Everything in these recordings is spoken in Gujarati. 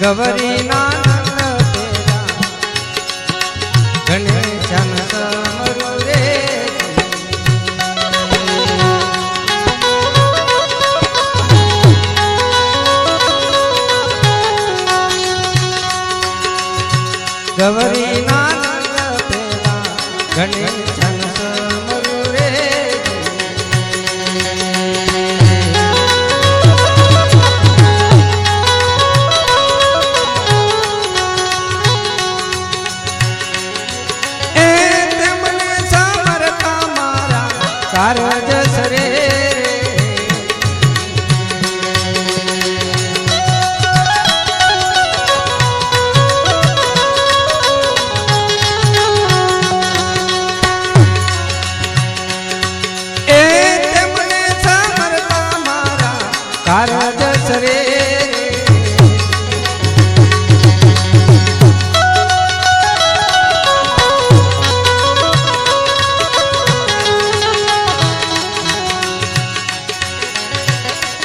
ગવરી નાનંદ તેરા. ગણેશન સમરુ રે ગવરી નાનંદ તેરા ગણેશન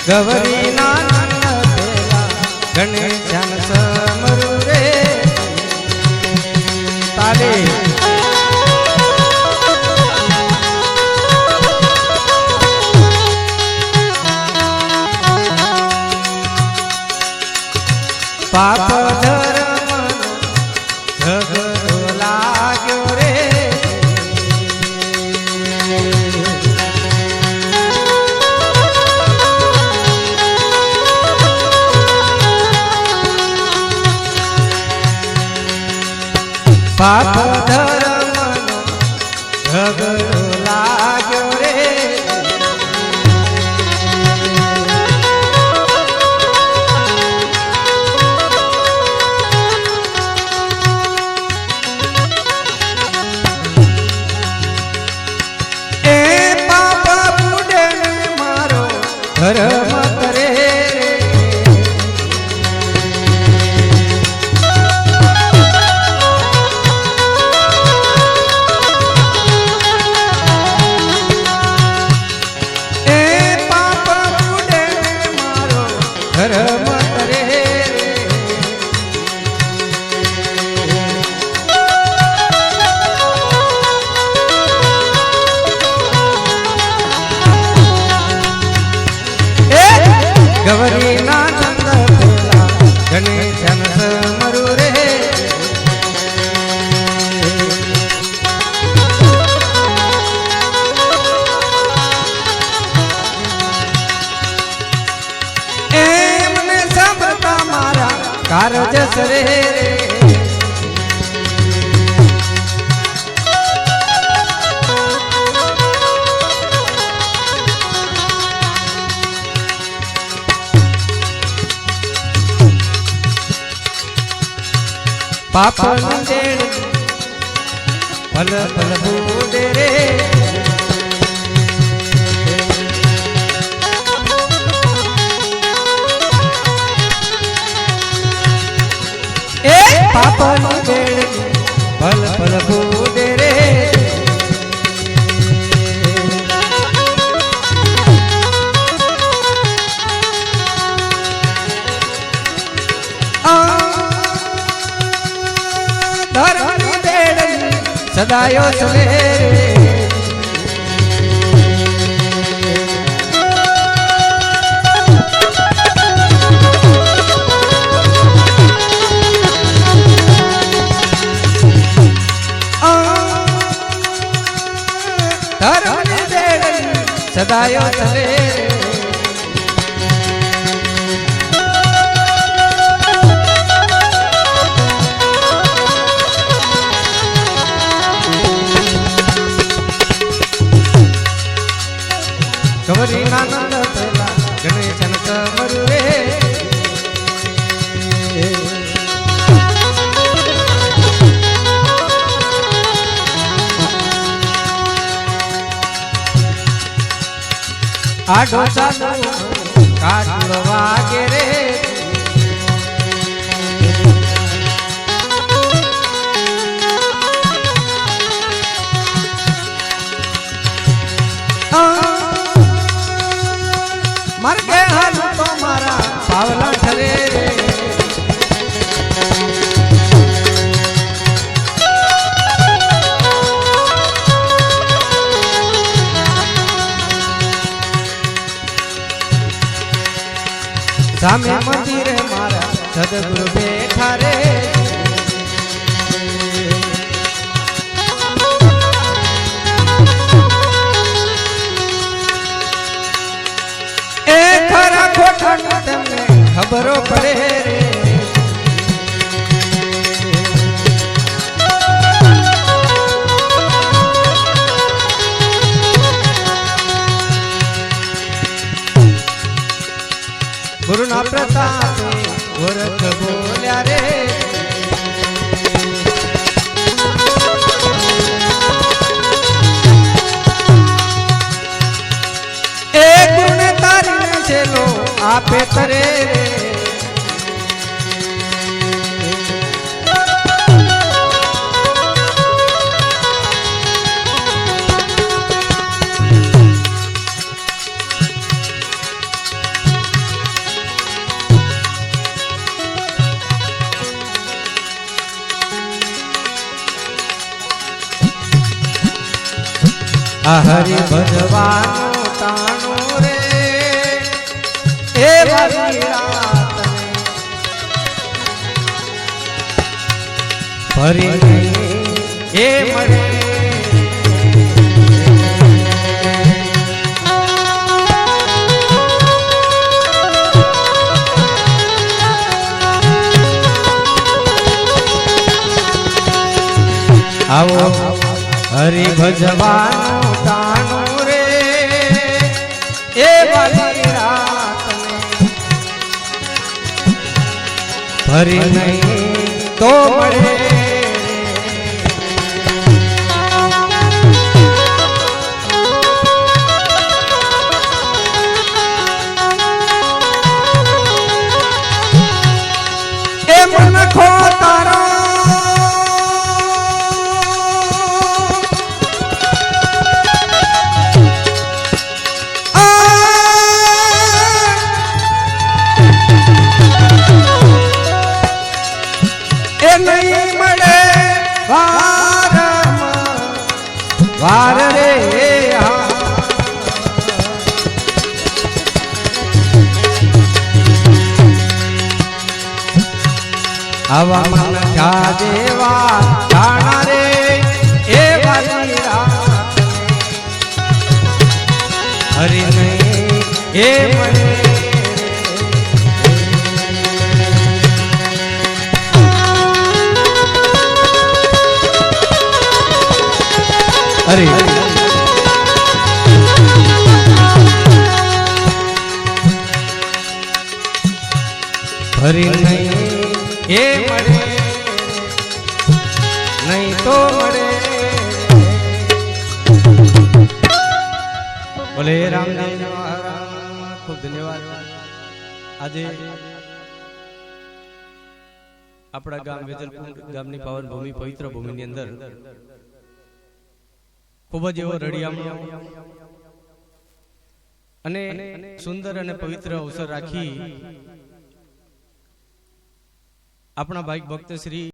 ગવરી નાનંદ પેલા ગણેશન સમરુ પાપ પાપ સરે રે પાપ નિંદેડ ભલ ભલ બુડે સદાયો ચલે કાટલો રે. માર્ગે હાલ તો મારા પાવલા ઠરે રે. સામે મંદિરે મારા સદગુરુ બેઠા રે. ગુરુના પ્રતાપે ગોરખ બોલ્યા રે. એ ગુણ તારીને છેલો આપે તરે રે. આ હરિ ભજવાનું તાણું રે. એ ફરી એ મળે આવો. હરિ ભજવાનું. રાતને. નહીં તો મળે આવા મન જા દેવા જાણા રે એ વાલી રાતને હરી નહીં એ મળે હરી હરી એ મળે, નહીં તો મળે. બોલે રામદેવ ખૂબ ધન્યવાદ. આજે આપણા ગામ વેજલપુર ગામની પાવન ભૂમિ, પવિત્ર ભૂમિની અંદર ખૂબ જ એવો રળિયામણો અને સુંદર અને પવિત્ર અવસર રાખી આપણા ભાઈ ભક્ત શ્રી